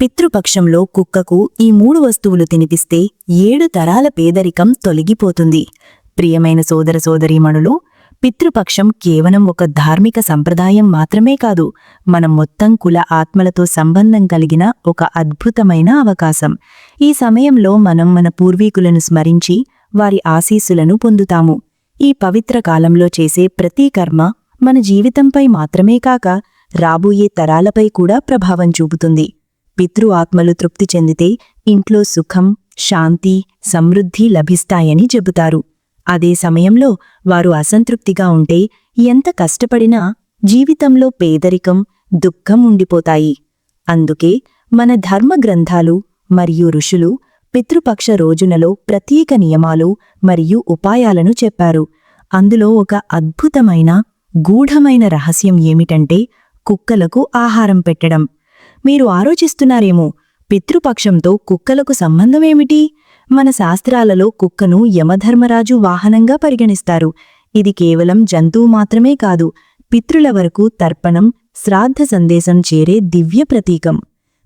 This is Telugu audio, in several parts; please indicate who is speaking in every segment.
Speaker 1: పితృపక్షంలో కుక్కకు ఈ మూడు వస్తువులు తినిపిస్తే ఏడు తరాల పేదరికం తొలగిపోతుంది. ప్రియమైన సోదర సోదరీమణులు పితృపక్షం కేవలం ఒక ధార్మిక సంప్రదాయం మాత్రమే కాదు మనం మొత్తం కుల ఆత్మలతో సంబంధం కలిగిన ఒక అద్భుతమైన అవకాశం. ఈ సమయంలో మనం మన పూర్వీకులను స్మరించి వారి ఆశీస్సులను పొందుతాము. ఈ పవిత్ర కాలంలో చేసే ప్రతి కర్మ మన జీవితంపై మాత్రమే కాక రాబోయే తరాలపై కూడా ప్రభావం చూపుతుంది. పితృ ఆత్మలు తృప్తి చెందితే ఇంట్లో సుఖం శాంతి సమృద్ధి లభిస్తాయని చెబుతారు. అదే సమయంలో వారు అసంతృప్తిగా ఉంటే ఎంత కష్టపడినా జీవితంలో పేదరికం దుఃఖం ఉండిపోతాయి. అందుకే మన ధర్మ గ్రంథాలు మరియు ఋషులు పితృపక్ష రోజునలో ప్రత్యేక నియమాలు మరియు ఉపాయాలను చెప్పారు. అందులో ఒక అద్భుతమైన గూఢమైన రహస్యం ఏమిటంటే కుక్కలకు ఆహారం పెట్టడం. మీరు ఆలోచిస్తున్నారేమో పితృపక్షంతో కుక్కలకు సంబంధమేమిటి మన శాస్త్రాలలో కుక్కను యమధర్మరాజు వాహనంగా పరిగణిస్తారు. ఇది కేవలం జంతువు మాత్రమే కాదు పితృల వరకు తర్పణం శ్రాద్ధ సందేశం చేరే దివ్య ప్రతీకం.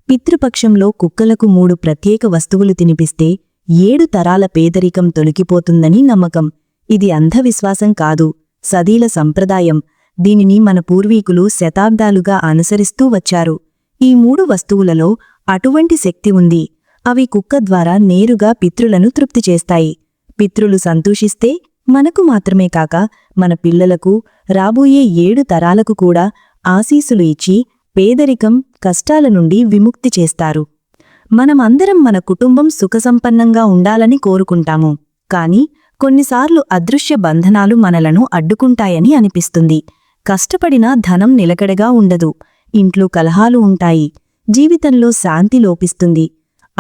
Speaker 1: పితృపక్షంలో కుక్కలకు మూడు ప్రత్యేక వస్తువులు తినిపిస్తే ఏడు తరాల పేదరికం తొలగిపోతుందని నమ్మకం. ఇది అంధవిశ్వాసం కాదు సదీల సంప్రదాయం. దీనిని మన పూర్వీకులు శతాబ్దాలుగా అనుసరిస్తూ వచ్చారు. ఈ మూడు వస్తువులలో అటువంటి శక్తి ఉంది. అవి కుక్క ద్వారా నేరుగా పితృలను తృప్తి చేస్తాయి. పితృలు సంతోషిస్తే మనకు మాత్రమే కాక మన పిల్లలకు రాబోయే ఏడు తరాలకు కూడా ఆశీసులు ఇచ్చి పేదరికం కష్టాల నుండి విముక్తి చేస్తారు. మనమందరం మన కుటుంబం సుఖసంపన్నంగా ఉండాలని కోరుకుంటాము. కాని కొన్నిసార్లు అదృశ్య బంధనాలు మనలను అడ్డుకుంటాయని అనిపిస్తుంది. కష్టపడినా ధనం నిలకడగా ఉండదు. ఇంట్లో కలహాలు ఉంటాయి. జీవితంలో శాంతి లోపిస్తుంది.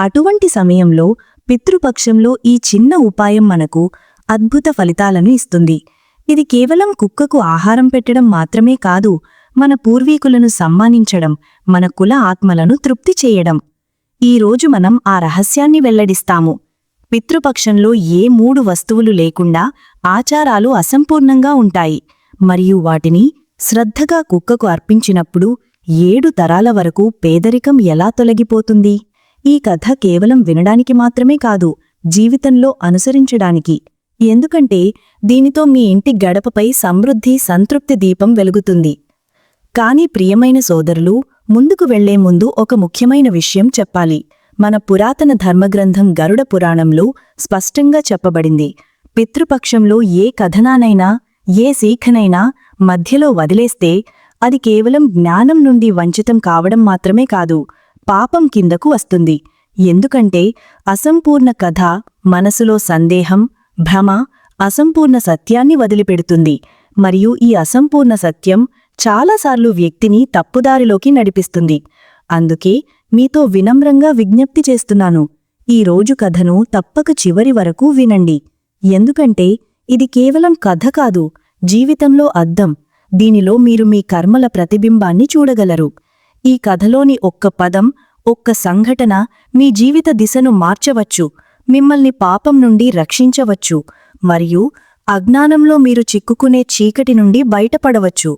Speaker 1: అటువంటి సమయంలో పితృపక్షంలో ఈ చిన్న ఉపాయం మనకు అద్భుత ఫలితాలను ఇస్తుంది. ఇది కేవలం కుక్కకు ఆహారం పెట్టడం మాత్రమే కాదు మన పూర్వీకులను సమ్మానించడం మన కుల ఆత్మలను తృప్తి చేయడం. ఈ రోజు మనం ఆ రహస్యాన్ని వెల్లడిస్తాము. పితృపక్షంలో ఏ మూడు వస్తువులు లేకుండా ఆచారాలు అసంపూర్ణంగా ఉంటాయి. మరియు వాటిని శ్రద్ధగా కుక్కకు అర్పించినప్పుడు ఏడు తరాల వరకు పేదరికం ఎలా తొలగిపోతుంది? ఈ కథ కేవలం వినడానికి మాత్రమే కాదు జీవితంలో అనుసరించడానికి. ఎందుకంటే దీనితో మీ ఇంటి గడపపై సమృద్ధి సంతృప్తి దీపం వెలుగుతుంది. కాని ప్రియమైన సోదరులు ముందుకు వెళ్ళే ముందు ఒక ముఖ్యమైన విషయం చెప్పాలి. మన పురాతన ధర్మగ్రంథం గరుడ పురాణంలో స్పష్టంగా చెప్పబడింది. పితృపక్షంలో ఏ కథనానైనా ఏ శీఖనైనా మధ్యలో వదిలేస్తే అది కేవలం జ్ఞానం నుండి వంచితం కావడం మాత్రమే కాదు. పాపం కిందకు వస్తుంది. ఎందుకంటే అసంపూర్ణ కథ మనసులో సందేహం భ్రమ అసంపూర్ణ సత్యాన్ని వదిలిపెడుతుంది. మరియు ఈ అసంపూర్ణ సత్యం చాలాసార్లు వ్యక్తిని తప్పుదారిలోకి నడిపిస్తుంది. అందుకే మీతో వినమ్రంగా విజ్ఞప్తి చేస్తున్నాను. ఈ రోజు కథను తప్పక చివరి వరకు వినండి. ఎందుకంటే ఇది కేవలం కథ కాదు జీవితంలో అద్దం. దీనిలో మీరు మీ కర్మల ప్రతిబింబాన్ని చూడగలరు. ఈ కథలోని ఒక్క పదం ఒక్క సంఘటన మీ జీవిత దిశను మార్చవచ్చు మిమ్మల్ని పాపం నుండి రక్షించవచ్చు మరియు అజ్ఞానంలో మీరు చిక్కుకునే చీకటి నుండి బయటపడవచ్చు.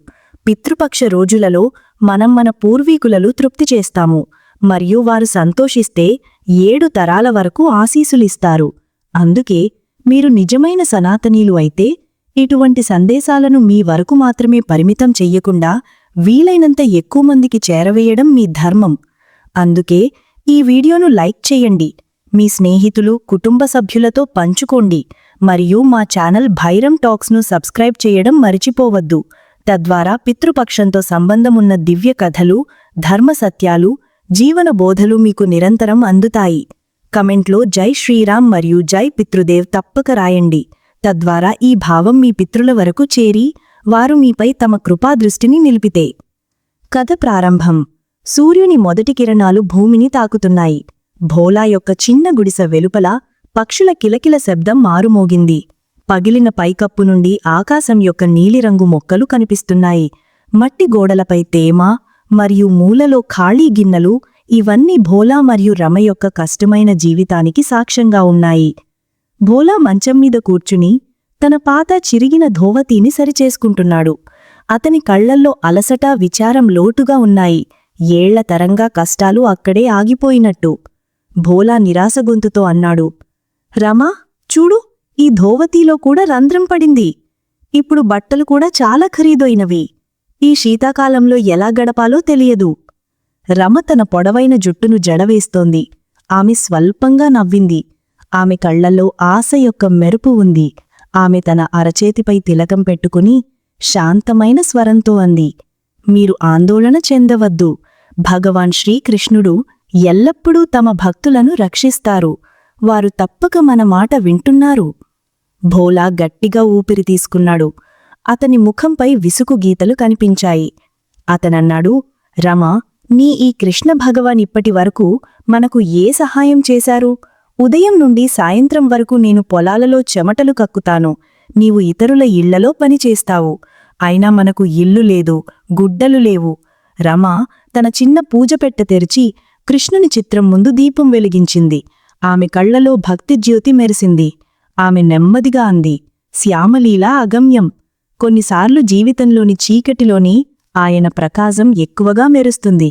Speaker 1: పితృపక్ష రోజులలో మనం మన పూర్వీకులలు తృప్తి చేస్తాము మరియు వారు సంతోషిస్తే ఏడు తరాల వరకు ఆశీసులిస్తారు అందుకే మీరు నిజమైన సనాతనీలు అయితే ఇటువంటి సందేశాలను మీ వరకు మాత్రమే పరిమితం చెయ్యకుండా వీలైనంత ఎక్కువ మందికి చేరవేయడం మీ ధర్మం. అందుకే ఈ వీడియోను లైక్ చేయండి. మీ స్నేహితులు కుటుంబ సభ్యులతో పంచుకోండి. మరియు మా ఛానల్ భైరం టాక్స్ను సబ్స్క్రైబ్ చేయడం మరిచిపోవద్దు. తద్వారా పితృపక్షంతో సంబంధమున్న దివ్య కథలు ధర్మ సత్యాలు జీవన బోధలు మీకు నిరంతరం అందుతాయి. కమెంట్లో జై శ్రీరామ్ మరియు జై పితృదేవ్ తప్పక రాయండి. తద్వారా ఈ భావం మీ పితృల వరకు చేరి వారు మీపై తమ కృపాదృష్టిని నిలిపితే. కథ ప్రారంభం. సూర్యుని మొదటి కిరణాలు భూమిని తాకుతున్నాయి. భోలా యొక్క చిన్న గుడిసె వెలుపల పక్షుల కిలకిల శబ్దం మారుమోగింది. పగిలిన పైకప్పు నుండి ఆకాశం యొక్క నీలిరంగు మొక్కలు కనిపిస్తున్నాయి. మట్టి గోడలపై తేమ మరియు మూలలో ఖాళీ గిన్నెలు ఇవన్నీ భోలా మరియు రమ యొక్క కష్టమైన జీవితానికి సాక్ష్యంగా ఉన్నాయి. భోలా మంచం మీద కూర్చుని తన పాత చిరిగిన ధోవతీని సరిచేసుకుంటున్నాడు. అతని కళ్ళల్లో అలసట విచారం లోటుగా ఉన్నాయి. ఏళ్ళ తరంగా కష్టాలు అక్కడే ఆగిపోయినట్టు. భోలా నిరాశ గొంతుతో అన్నాడు. రమా చూడు ఈ ధోవతీలో కూడా రంధ్రం పడింది. ఇప్పుడు బట్టలు కూడా చాలా ఖరీదైనవి. ఈ శీతాకాలంలో ఎలా గడపాలో తెలియదు. రమ తన పొడవైన జుట్టును జడవేస్తోంది. ఆమె స్వల్పంగా నవ్వింది. ఆమె కళ్ళల్లో ఆశ యొక్క మెరుపు ఉంది. ఆమె తన అరచేతిపై తిలకం పెట్టుకుని శాంతమైన స్వరంతో అంది మీరు ఆందోళన చెందవద్దు. భగవాన్ శ్రీకృష్ణుడు ఎల్లప్పుడూ తమ భక్తులను రక్షిస్తారు. వారు తప్పక మన మాట వింటున్నారు. భోలా గట్టిగా ఊపిరి తీసుకున్నాడు. అతని ముఖంపై విసుగు గీతలు కనిపించాయి. అతనన్నాడు రమ నీ ఈ కృష్ణ భగవాన్ ఇప్పటి వరకు మనకు ఏ సహాయం చేశారు? ఉదయం నుండి సాయంత్రం వరకు నేను పొలాలలో చెమటలు కక్కుతాను. నీవు ఇతరుల ఇళ్ళలో పనిచేస్తావు అయినా మనకు ఇల్లు లేదు గుడ్డలు లేవు. రమ తన చిన్న పూజపెట్ట తెరిచి కృష్ణుని చిత్రం ముందు దీపం వెలిగించింది. ఆమె కళ్ళలో భక్తి జ్యోతి మెరిసింది. ఆమె నెమ్మదిగా అంది శ్యామలీలా అగమ్యం. కొన్నిసార్లు జీవితంలోని చీకటిలోని ఆయన ప్రకాశం ఎక్కువగా మెరుస్తుంది.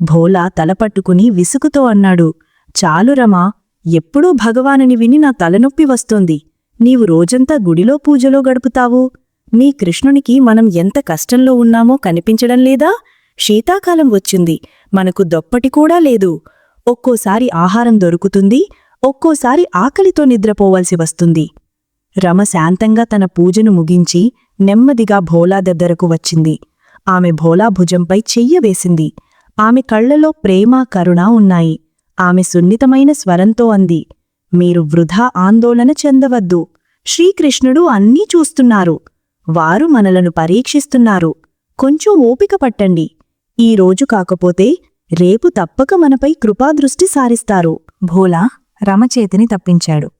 Speaker 1: భోలా తలపట్టుకుని విసుగుతో అన్నాడు చాలు రమా ఎప్పుడూ భగవానుని విని నా తలనొప్పి వస్తోంది. నీవు రోజంతా గుడిలో పూజలో గడుపుతావు. నీ కృష్ణునికి మనం ఎంత కష్టంలో ఉన్నామో కనిపించడం లేదా? శీతాకాలం వచ్చింది. మనకు దొప్పటి కూడా లేదు. ఒక్కోసారి ఆహారం దొరుకుతుంది. ఒక్కోసారి ఆకలితో నిద్రపోవలసి వస్తుంది. రమ శాంతంగా తన పూజను ముగించి నెమ్మదిగా భోలా దగ్గరకు వచ్చింది. ఆమె భోలా భుజంపై చెయ్య వేసింది. ఆమె కళ్ళలో ప్రేమ కరుణ ఉన్నాయి. ఆమె సున్నితమైన స్వరంతో అంది మీరు వృధా ఆందోళన చెందవద్దు. శ్రీకృష్ణుడు అన్నీ చూస్తున్నారు. వారు మనలను పరీక్షిస్తున్నారు. కొంచెం ఓపిక పట్టండి. ఈ రోజు కాకపోతే రేపు తప్పక మనపై కృపాదృష్టి సారిస్తారు. భోలా రమచేతిని తప్పించాడు.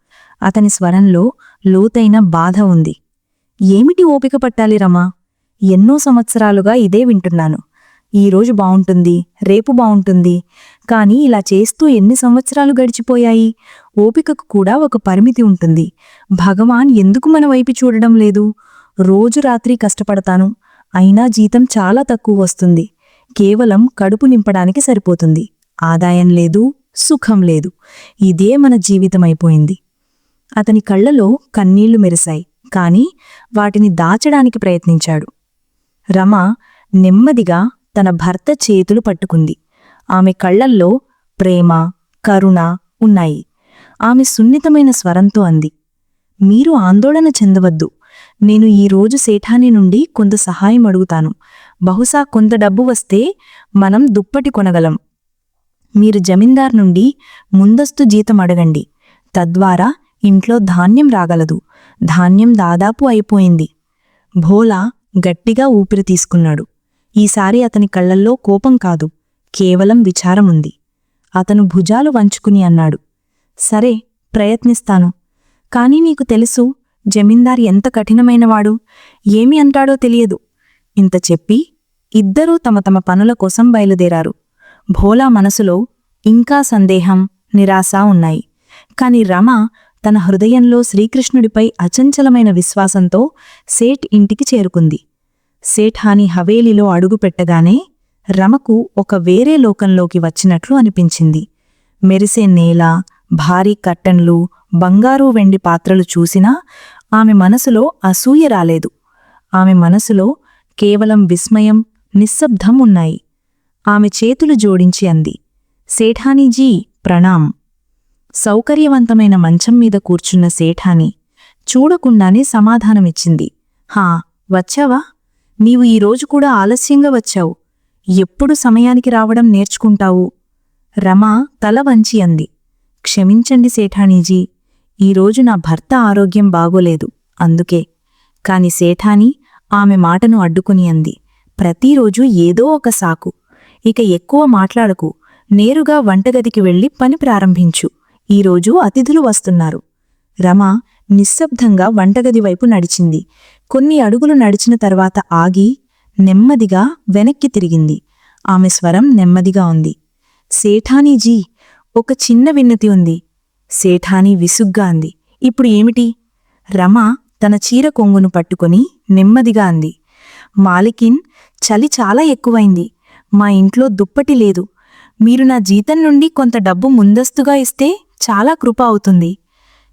Speaker 1: అతని స్వరంలో లోతైన బాధ ఉంది. ఏమిటి ఓపిక పట్టాలి రమా? ఎన్నో సంవత్సరాలుగా ఇదే వింటున్నాను. ఈరోజు బావుంటుంది రేపు బావుంటుంది. కానీ ఇలా చేస్తూ ఎన్ని సంవత్సరాలు గడిచిపోయాయి? ఓపికకు కూడా ఒక పరిమితి ఉంటుంది. భగవాన్ ఎందుకు మన వైపు చూడడం లేదు? రోజు రాత్రి కష్టపడతాను. అయినా జీతం చాలా తక్కువ వస్తుంది. కేవలం కడుపు నింపడానికి సరిపోతుంది. ఆదాయం లేదు సుఖం లేదు. ఇదే మన జీవితమైపోయింది అతని కళ్ళలో కన్నీళ్ళు మెరిశాయి. కాని వాటిని దాచడానికి ప్రయత్నించాడు. రమ నెమ్మదిగా తన భర్త చేతులు పట్టుకుంది. ఆమె కళ్ళల్లో ప్రేమ కరుణ ఉన్నాయి. ఆమె సున్నితమైన స్వరంతో అంది మీరు ఆందోళన చెందవద్దు. నేను ఈరోజు సేఠాని నుండి కొంత సహాయం అడుగుతాను. బహుశా కొంత డబ్బు వస్తే మనం దుప్పటి కొనగలం. మీరు జమీందార్ నుండి ముందస్తు జీతం అడగండి. తద్వారా ఇంట్లో ధాన్యం రాగలదు. ధాన్యం దాదాపు అయిపోయింది. భోలా గట్టిగా ఊపిరి తీసుకున్నాడు. ఈసారి అతని కళ్ళల్లో కోపం కాదు కేవలం విచారం ఉంది అతను భుజాలు వంచుకుని అన్నాడు సరే ప్రయత్నిస్తాను. కాని నీకు తెలుసు జమీందార్ ఎంత కఠినమైనవాడు ఏమి అంటాడో తెలియదు. ఇంత చెప్పి ఇద్దరూ తమ తమ పనుల కోసం బయలుదేరారు. భోలా మనసులో ఇంకా సందేహం నిరాశ ఉన్నాయి. కాని రమ తన హృదయంలో శ్రీకృష్ణుడిపై అచంచలమైన విశ్వాసంతో సేట్ ఇంటికి చేరుకుంది. సేఠాని హవేలీలో అడుగుపెట్టగానే రమకు ఒక వేరే లోకంలోకి వచ్చినట్లు అనిపించింది. మెరిసే నేల భారీ కట్టన్లు బంగారు వెండి పాత్రలు చూసినా ఆమె మనసులో అసూయ రాలేదు. ఆమె మనసులో కేవలం విస్మయం నిశ్శబ్దం ఉన్నాయి. ఆమె చేతులు జోడించి అంది సేఠానీజీ ప్రణాం సౌకర్యవంతమైన మంచం మీద కూర్చున్న సేఠాని చూడకుండానే సమాధానమిచ్చింది. హా వచ్చావా? నీవు ఈరోజు కూడా ఆలస్యంగా వచ్చావు. ఎప్పుడు సమయానికి రావడం నేర్చుకుంటావు? రమ తల వంచి అంది. క్షమించండి సేఠానీజీ ఈరోజు నా భర్త ఆరోగ్యం బాగోలేదు. అందుకే. కాని సేఠాని ఆమె మాటను అడ్డుకుని అంది. ప్రతిరోజు ఏదో ఒక సాకు. ఇక ఎక్కువ మాట్లాడకు. నేరుగా వంటగదికి వెళ్ళి పని ప్రారంభించు. ఈరోజు అతిథులు వస్తున్నారు. రమ నిశ్శబ్దంగా వంటగది వైపు నడిచింది. కొన్ని అడుగులు నడిచిన తర్వాత ఆగి నెమ్మదిగా వెనక్కి తిరిగింది. ఆమె స్వరం నెమ్మదిగా ఉంది. సేఠానీజీ ఒక చిన్న విన్నతి ఉంది. సేఠానీ విసుగ్గా అంది. ఇప్పుడు ఏమిటి రమ తన చీర కొంగును పట్టుకొని నెమ్మదిగా అంది. మాలికిన్ చలి చాలా ఎక్కువైంది. మా ఇంట్లో దుప్పటి లేదు. మీరు నా జీతం నుండి కొంత డబ్బు ముందస్తుగా ఇస్తే చాలా కృప అవుతుంది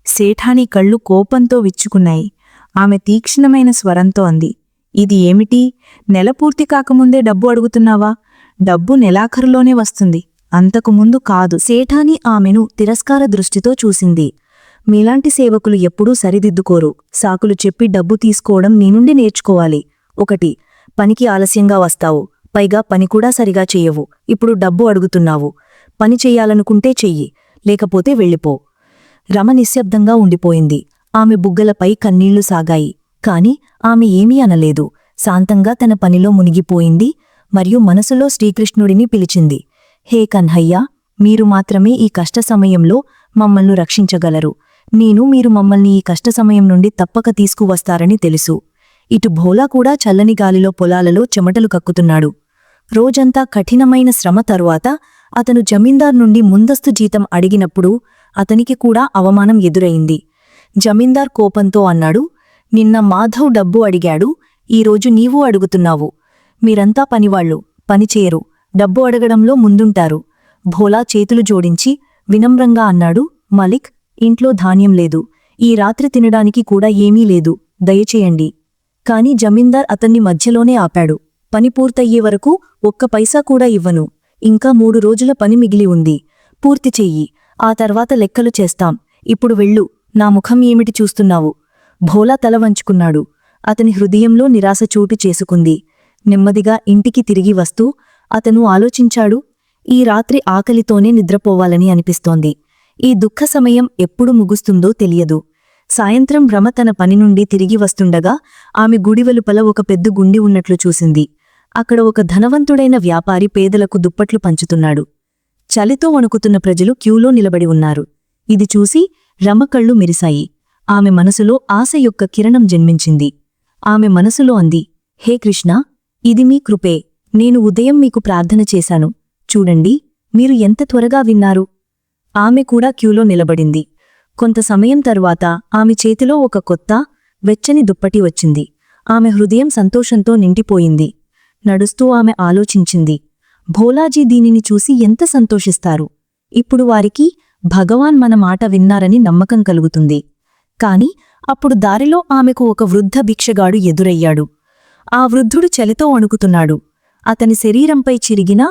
Speaker 1: సేఠాని కళ్ళు కోపంతో విచ్చుకున్నాయి. ఆమె తీక్షణమైన స్వరంతో అంది ఇది ఏమిటి? నెల పూర్తి కాకముందే డబ్బు అడుగుతున్నావా? డబ్బు నెలాఖరులోనే వస్తుంది. అంతకుముందు కాదు. సేఠాని ఆమెను తిరస్కార దృష్టితో చూసింది. మీలాంటి సేవకులు ఎప్పుడూ సరిదిద్దుకోరు. సాకులు చెప్పి డబ్బు తీసుకోవడం నీ నుండి నేర్చుకోవాలి. ఒకటి పనికి ఆలస్యంగా వస్తావు. పైగా పని కూడా సరిగా చెయ్యవు ఇప్పుడు డబ్బు అడుగుతున్నావు. పని చెయ్యాలనుకుంటే చెయ్యి. లేకపోతే వెళ్ళిపో. రమ నిశ్శబ్దంగా ఉండిపోయింది. ఆమె బుగ్గలపై కన్నీళ్ళు సాగాయి. కాని ఆమె ఏమీ అనలేదు. శాంతంగా తన పనిలో మునిగిపోయింది మరియు మనసులో శ్రీకృష్ణుడిని పిలిచింది. హే కన్హయ్యా మీరు మాత్రమే ఈ కష్ట సమయంలో మమ్మల్ని రక్షించగలరు. నేను మీరు మమ్మల్ని ఈ కష్ట సమయం నుండి తప్పక తీసుకువస్తారని తెలుసు. ఇటు భోలా కూడా చల్లని గాలిలో పొలాలలో చెమటలు కక్కుతున్నాడు. రోజంతా కఠినమైన శ్రమ తరువాత అతను జమీందార్ నుండి ముందస్తు జీతం అడిగినప్పుడు అతనికి కూడా అవమానం ఎదురైంది. జమీందార్ కోపంతో అన్నాడు నిన్న మాధవ్ డబ్బు అడిగాడు ఈరోజు నీవూ అడుగుతున్నావు. మీరంతా పనివాళ్ళు పనిచేయరు డబ్బు అడగడంలో ముందుంటారు. భోలా చేతులు జోడించి వినమ్రంగా అన్నాడు మలిక్ ఇంట్లో ధాన్యం లేదు ఈ రాత్రి తినడానికి కూడా ఏమీ లేదు దయచేయండి. కాని జమీందార్ అతన్ని మధ్యలోనే ఆపాడు పని పూర్తయ్యే వరకు ఒక్క పైసా కూడా ఇవ్వను ఇంకా మూడు రోజుల పని మిగిలి ఉంది పూర్తి చెయ్యి ఆ తర్వాత లెక్కలు చేస్తాం ఇప్పుడు వెళ్ళు నా ముఖం ఏమిటి చూస్తున్నావు? భోలా తల వంచుకున్నాడు. అతని హృదయంలో నిరాశ చోటు చేసుకుంది. నెమ్మదిగా ఇంటికి తిరిగి వస్తూ అతను ఆలోచించాడు ఈ రాత్రి ఆకలితోనే నిద్రపోవాలని అనిపిస్తోంది. ఈ దుఃఖ సమయం ఎప్పుడు ముగుస్తుందో తెలియదు. సాయంత్రం రమ తన పని నుండి తిరిగి వస్తుండగా ఆమె గుడి వెలుపల ఒక పెద్ద గుండి ఉన్నట్లు చూసింది. అక్కడ ఒక ధనవంతుడైన వ్యాపారి పేదలకు దుప్పట్లు పంచుతున్నాడు. చలితో వణుకుతున్న ప్రజలు క్యూలో నిలబడి ఉన్నారు. ఇది చూసి రమకళ్ళు మెరిశాయి. ఆమె మనసులో ఆశ యొక్క కిరణం జన్మించింది. ఆమె మనసులో అంది హే కృష్ణ ఇది మీ కృపే. నేను ఉదయం మీకు ప్రార్థన చేశాను. చూడండి మీరు ఎంత త్వరగా విన్నారు. ఆమె కూడా క్యూలో నిలబడింది. కొంత సమయం తరువాత ఆమె చేతిలో ఒక కొత్త వెచ్చని దుప్పటి వచ్చింది. ఆమె హృదయం సంతోషంతో నిండిపోయింది. నడుస్తూ ఆమె ఆలోచించింది భోలాజీ దీనిని చూసి ఎంత సంతోషిస్తారు? ఇప్పుడు వారికి భగవాన్ మన మాట విన్నారని నమ్మకం కలుగుతుంది. కాని అప్పుడు దారిలో ఆమెకు ఒక వృద్ధ భిక్షగాడు ఎదురయ్యాడు. ఆ వృద్ధుడు చలితో వణుకుతున్నాడు. అతని శరీరంపై చిరిగిన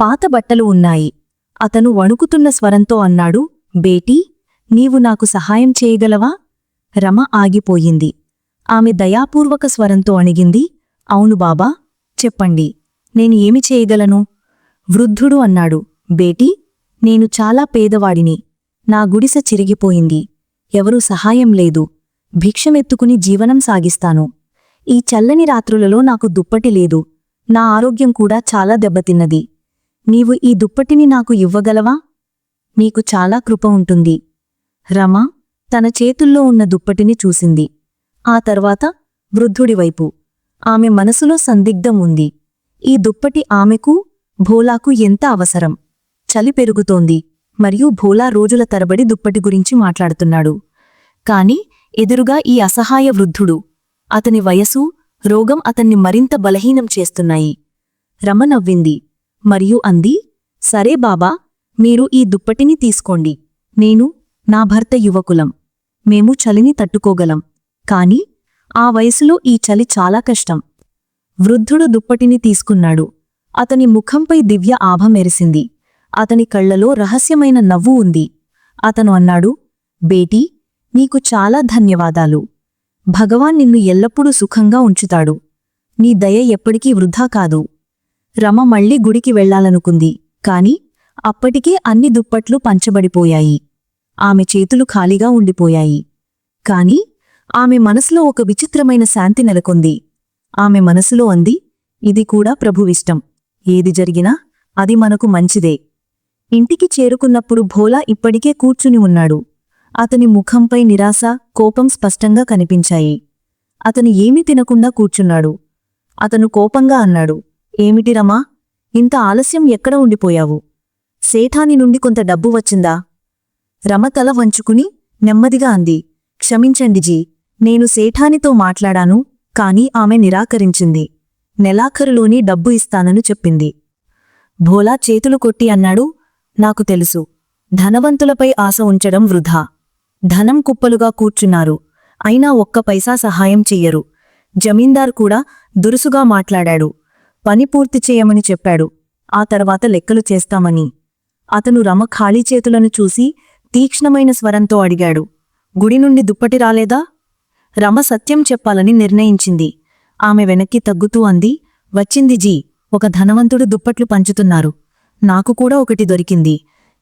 Speaker 1: పాత బట్టలు ఉన్నాయి. అతను వణుకుతున్న స్వరంతో అన్నాడు బేటీ నీవు నాకు సహాయం చేయగలవా? రమ ఆగిపోయింది. ఆమె దయాపూర్వక స్వరంతో అణిగింది అవును బాబా చెప్పండి నేను ఏమి చేయగలను? వృద్ధుడు అన్నాడు బేటీ నేను చాలా పేదవాడిని. నా గుడిసె చిరిగిపోయింది. ఎవరూ సహాయం లేదు. భిక్షమెత్తుకుని జీవనం సాగిస్తాను. ఈ చల్లని రాత్రులలో నాకు దుప్పటి లేదు. నా ఆరోగ్యం కూడా చాలా దెబ్బతిన్నది. నీవు ఈ దుప్పటిని నాకు ఇవ్వగలవా? నీకు చాలా కృప ఉంటుంది. రమ తన చేతుల్లో ఉన్న దుప్పటిని చూసింది. ఆ తర్వాత వృద్ధుడివైపు ఆమె మనసులో సందిగ్ధం ఉంది. ఈ దుప్పటి ఆమెకు భోలాకు ఎంత అవసరం? చలి పెరుగుతోంది మరియు భోలా రోజుల తరబడి దుప్పటి గురించి మాట్లాడుతున్నాడు. కాని ఎదురుగా ఈ అసహాయ వృద్ధుడు అతని వయసు రోగం అతన్ని మరింత బలహీనం చేస్తున్నాయి. రమ నవ్వింది. మరియు అంది సరే బాబా మీరు ఈ దుప్పటిని తీసుకోండి. నేను నా భర్త యువకులం. మేము చలిని తట్టుకోగలం. కాని ఆ వయసులో ఈ చలి చాలా కష్టం. వృద్ధుడు దుప్పటిని తీసుకున్నాడు. అతని ముఖంపై దివ్య ఆభ మెరిసింది. అతని కళ్ళలో రహస్యమైన నవ్వు ఉంది. అతను అన్నాడు బేటీ నీకు చాలా ధన్యవాదాలు. భగవాన్ నిన్ను ఎల్లప్పుడూ సుఖంగా ఉంచుతాడు. నీ దయ ఎప్పటికీ వృధా కాదు. రమ మళ్ళీ గుడికి వెళ్ళాలనుకుంది కాని అప్పటికే అన్ని దుప్పట్లు పంచబడిపోయాయి. ఆమె చేతులు ఖాళీగా ఉండిపోయాయి. కాని ఆమె మనసులో ఒక విచిత్రమైన శాంతి నెలకొంది. ఆమె మనసులో అంది ఇది కూడా ప్రభువిష్టం. ఏది జరిగినా అది మనకు మంచిదే. ఇంటికి చేరుకున్నప్పుడు భోలా ఇప్పటికే కూర్చుని ఉన్నాడు. అతని ముఖంపై నిరాశ కోపం స్పష్టంగా కనిపించాయి. అతను ఏమీ తినకుండా కూర్చున్నాడు. అతను కోపంగా అన్నాడు ఏమిటి రమా? ఇంత ఆలస్యం ఎక్కడ ఉండిపోయావు? సేఠాని నుండి కొంత డబ్బు వచ్చిందా? రమ తల వంచుకుని నెమ్మదిగా అంది క్షమించండి జీ నేను సేఠానితో మాట్లాడాను కాని ఆమె నిరాకరించింది. నెలాఖరులోని డబ్బు ఇస్తానని చెప్పింది. భోలా చేతులు కొట్టి అన్నాడు నాకు తెలుసు. ధనవంతులపై ఆశ ఉంచడం వృధా. ధనం కుప్పలుగా కూర్చున్నారు. అయినా ఒక్క పైసా సహాయం చెయ్యరు. జమీందార్ కూడా దురుసుగా మాట్లాడాడు. పని పూర్తి చేయమని చెప్పాడు. ఆ తర్వాత లెక్కలు చేస్తామని. అతను రమ ఖాళీ చేతులను చూసి తీక్ష్ణమైన స్వరంతో అడిగాడు. గుడి నుండి దుప్పటి రాలేదా? రమ సత్యం చెప్పాలని నిర్ణయించింది. ఆమె వెనక్కి తగ్గుతూ అంది వచ్చింది జీ. ఒక ధనవంతుడు దుప్పట్లు పంచుతున్నారు. నాకు కూడా ఒకటి దొరికింది.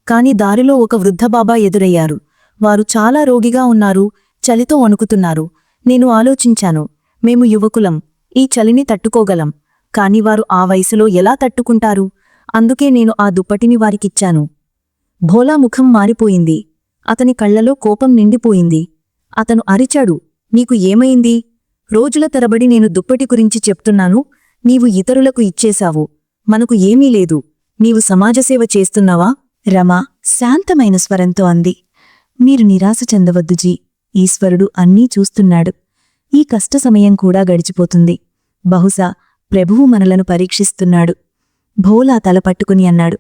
Speaker 1: కాని దారిలో ఒక వృద్ధబాబా ఎదురయ్యారు. వారు చాలా రోగిగా ఉన్నారు చలితో వణుకుతున్నారు. నేను ఆలోచించాను మేము యువకులం ఈ చలిని తట్టుకోగలం. కాని వారు ఆ వయసులో ఎలా తట్టుకుంటారు? అందుకే నేను ఆ దుప్పటిని వారికిచ్చాను. భోలా ముఖం మారిపోయింది. అతని కళ్ళలో కోపం నిండిపోయింది. అతను అరిచాడు నీకు ఏమైంది? రోజుల తరబడి నేను దుప్పటి గురించి చెప్తున్నాను నీవు ఇతరులకు ఇచ్చేశావు. మనకు ఏమీ లేదు. నీవు సమాజసేవ చేస్తున్నావా? రమ శాంతమైన స్వరంతో అంది. మీరు నిరాశ చెందవద్దు జీ. ఈశ్వరుడు అన్నీ చూస్తున్నాడు. ఈ కష్ట సమయం కూడా గడిచిపోతుంది. బహుశా ప్రభువు మనలను పరీక్షిస్తున్నాడు. భోలా తల పట్టుకుని అన్నాడు.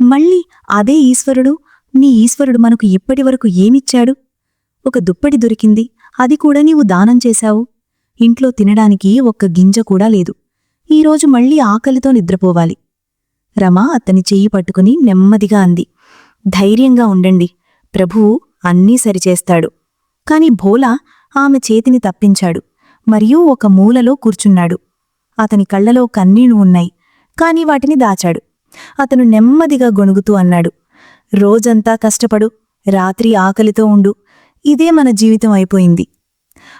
Speaker 1: మళ్ళీ అదే ఈశ్వరుడు? నీ ఈశ్వరుడు మనకు ఇప్పటివరకు ఏమిచ్చాడు? ఒక దుప్పటి దొరికింది. అది కూడా నీవు దానం చేశావు. ఇంట్లో తినడానికి ఒక్క గింజ కూడా లేదు. ఈరోజు మళ్ళీ ఆకలితో నిద్రపోవాలి. రమ అతని చెయ్యి పట్టుకుని నెమ్మదిగా అంది. ధైర్యంగా ఉండండి. ప్రభువు అన్నీ సరిచేస్తాడు. కాని భోలా ఆమె చేతిని తప్పించాడు. మరియు ఒక మూలలో కూర్చున్నాడు. అతని కళ్ళలో కన్నీళ్ళు ఉన్నాయి. కాని వాటిని దాచాడు. అతను నెమ్మదిగా గొణుగుతూ అన్నాడు. రోజంతా కష్టపడు. రాత్రి ఆకలితో ఉండు. ఇదే మన జీవితం అయిపోయింది.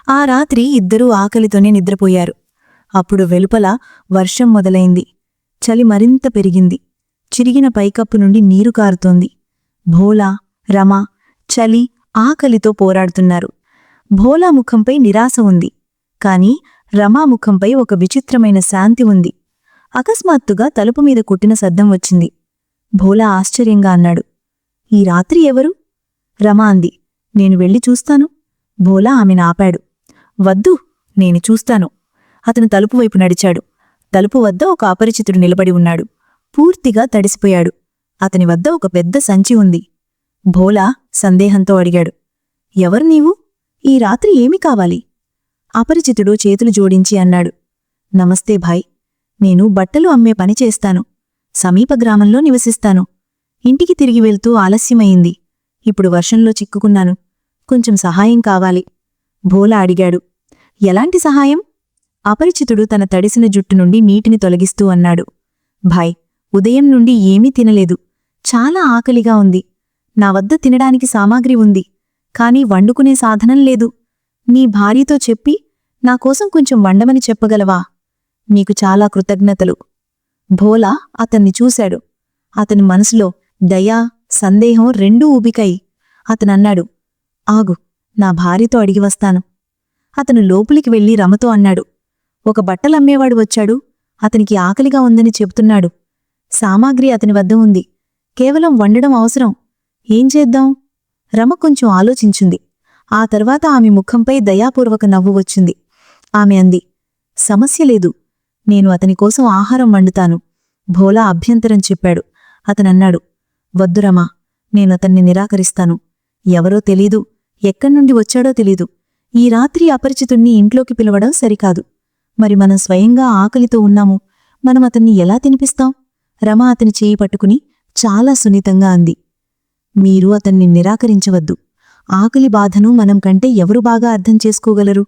Speaker 1: ఆ రాత్రి ఇద్దరూ ఆకలితోనే నిద్రపోయారు. అప్పుడు వెలుపల వర్షం మొదలైంది. చలి మరింత పెరిగింది. చిరిగిన పైకప్పు నుండి నీరు కారుతోంది. భోలా రమ చలి ఆకలితో పోరాడుతున్నారు. భోలా ముఖంపై నిరాశ ఉంది. కాని రమా ముఖంపై ఒక విచిత్రమైన శాంతి ఉంది. అకస్మాత్తుగా తలుపు మీద కొట్టిన శబ్దం వచ్చింది. భోలా ఆశ్చర్యంగా అన్నాడు. ఈ రాత్రి ఎవరు? రమ అంది. నేను వెళ్ళి చూస్తాను. భోలా ఆమెను ఆపాడు. వద్దు నేను చూస్తాను. అతను తలుపు వైపు నడిచాడు. తలుపు వద్ద ఒక అపరిచితుడు నిలబడి ఉన్నాడు. పూర్తిగా తడిసిపోయాడు. అతని వద్ద ఒక పెద్ద సంచి ఉంది. భోలా సందేహంతో అడిగాడు. ఎవరు నీవు? ఈ రాత్రి ఏమి కావాలి? అపరిచితుడు చేతులు జోడించి అన్నాడు. నమస్తే భాయ్. నేను బట్టలు అమ్మే పని చేస్తాను. సమీప గ్రామంలో నివసిస్తాను. ఇంటికి తిరిగి వెళ్తూ ఆలస్యమయింది ఇప్పుడు వర్షంలో చిక్కుకున్నాను. కొంచెం సహాయం కావాలి. భోలా అడిగాడు. ఎలాంటి సహాయం? అపరిచితుడు తన తడిసిన జుట్టు నుండి నీటిని తొలగిస్తూ అన్నాడు. భాయ్ ఉదయం నుండి ఏమీ తినలేదు. చాలా ఆకలిగా ఉంది. నా వద్ద తినడానికి సామాగ్రి ఉంది. కాని వండుకునే సాధనం లేదు. నీ భార్యతో చెప్పి నాకోసం కొంచెం వండమని చెప్పగలవా? నీకు చాలా కృతజ్ఞతలు. భోలా అతన్ని చూశాడు. అతని మనసులో దయా సందేహం రెండూ ఊబికై అతనన్నాడు ఆగు నా భార్యతో అడిగి వస్తాను. అతను లోపలికి వెళ్ళి రమతో అన్నాడు ఒక బట్టలమ్మేవాడు వచ్చాడు. అతనికి ఆకలిగా ఉందని చెబుతున్నాడు. సామాగ్రి అతని వద్ద ఉంది. కేవలం వండడం అవసరం. ఏం చేద్దాం? రమ కొంచెం ఆలోచించింది. ఆ తర్వాత ఆమె ముఖంపై దయాపూర్వక నవ్వు వచ్చింది. ఆమె అంది సమస్య లేదు. నేను అతని కోసం ఆహారం వండుతాను. భోలా అభ్యంతరం చెప్పాడు. అతనన్నాడు వద్దు రమా నేనతన్ని నిరాకరిస్తాను. ఎవరో తెలీదు. ఎక్కడ్నుండి వచ్చాడో తెలీదు. ఈ రాత్రి అపరిచితుణ్ణి ఇంట్లోకి పిలవడం సరికాదు. మరి మనం స్వయంగా ఆకలితో ఉన్నాము. మనం అతన్ని ఎలా తినిపిస్తాం? రమ అతని చేయి పట్టుకుని చాలా సున్నితంగా అంది. మీరు అతన్ని నిరాకరించవద్దు. ఆకలి బాధను మనం కంటే ఎవరు బాగా అర్థం చేసుకోగలరు?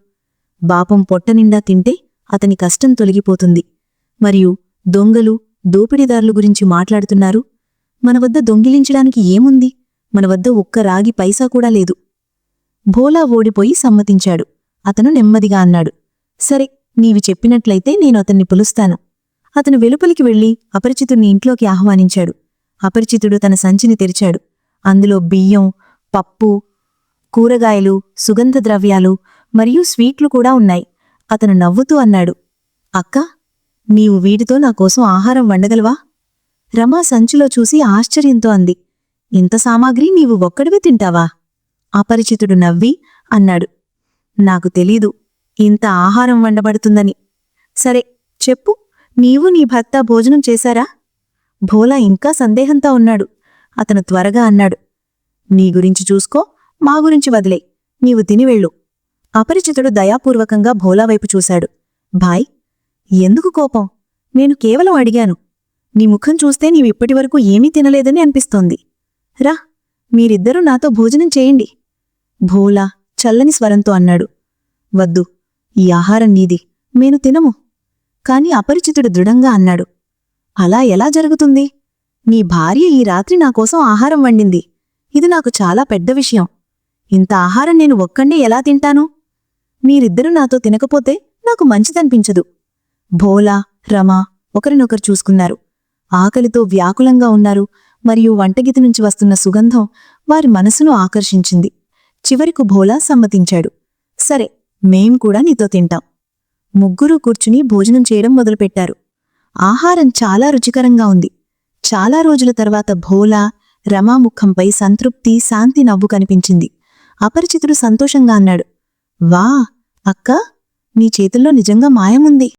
Speaker 1: బాపం పొట్టనిండా తింటే అతని కష్టం తొలగిపోతుంది. మరియు దొంగలు దోపిడీదారుల గురించి మాట్లాడుతున్నారు. మన వద్ద దొంగిలించడానికి ఏముంది? మన వద్ద ఒక్క రాగి పైసా కూడా లేదు. భోలా ఓడిపోయి సమ్మతించాడు. అతను నెమ్మదిగా అన్నాడు. సరే నీవి చెప్పినట్లయితే నేను అతన్ని పిలుస్తాను. అతను వెలుపలికి వెళ్ళి అపరిచితుణ్ణి ఇంట్లోకి ఆహ్వానించాడు. అపరిచితుడు తన సంచిని తెరిచాడు. అందులో బియ్యం పప్పు కూరగాయలు సుగంధ ద్రవ్యాలు మరియు స్వీట్లు కూడా ఉన్నాయి. అతను నవ్వుతూ అన్నాడు అక్కా నీవు వీటితో నా కోసం ఆహారం వండగలవా? రమా సంచిలో చూసి ఆశ్చర్యంతో అంది ఇంత సామాగ్రి నీవు ఒక్కడివే తింటావా? అపరిచితుడు నవ్వి అన్నాడు నాకు తెలీదు. ఇంత ఆహారం వండబడుతుందని. సరే చెప్పు నీవు నీ భర్త భోజనం చేశారా? భోలా ఇంకా సందేహంతో ఉన్నాడు. అతను త్వరగా అన్నాడు నీ గురించి చూసుకో మా గురించి వదిలే నీవు తినివెళ్ళు అపరిచితుడు దయాపూర్వకంగా భోలా వైపు చూశాడు. భాయ్ ఎందుకు కోపం? నేను కేవలం అడిగాను. నీ ముఖం చూస్తే నీవిప్పటివరకు ఏమీ తినలేదని అనిపిస్తోంది. రా మీరిద్దరూ నాతో భోజనం చేయండి. భోలా చల్లని స్వరంతో అన్నాడు వద్దు ఈ ఆహారం నీది మేను తినము. కాని అపరిచితుడు దృఢంగా అన్నాడు అలా ఎలా జరుగుతుంది? నీ భార్య ఈ రాత్రి నాకోసం ఆహారం వండింది. ఇది నాకు చాలా పెద్ద విషయం. ఇంత ఆహారం నేను ఒక్కడే ఎలా తింటాను? మీరిద్దరూ నాతో తినకపోతే నాకు మంచిదనిపించదు. భోలా రమ ఒకరినొకరు చూసుకున్నారు. ఆకలితో వ్యాకులంగా ఉన్నారు. మరియు వంటగది నుంచి వస్తున్న సుగంధం వారి మనసును ఆకర్షించింది. చివరికి భోలా సమ్మతించాడు. సరే మేం కూడా నీతో తింటాం. ముగ్గురూ కూర్చుని భోజనం చేయడం మొదలుపెట్టారు. ఆహారం చాలా రుచికరంగా ఉంది. చాలా రోజుల తర్వాత భోలా రమా ముఖంపై సంతృప్తి శాంతి నవ్వు కనిపించింది. అపరిచితుడు సంతోషంగా అన్నాడు వా అక్కా నీ చేతుల్లో నిజంగా మాయముంది.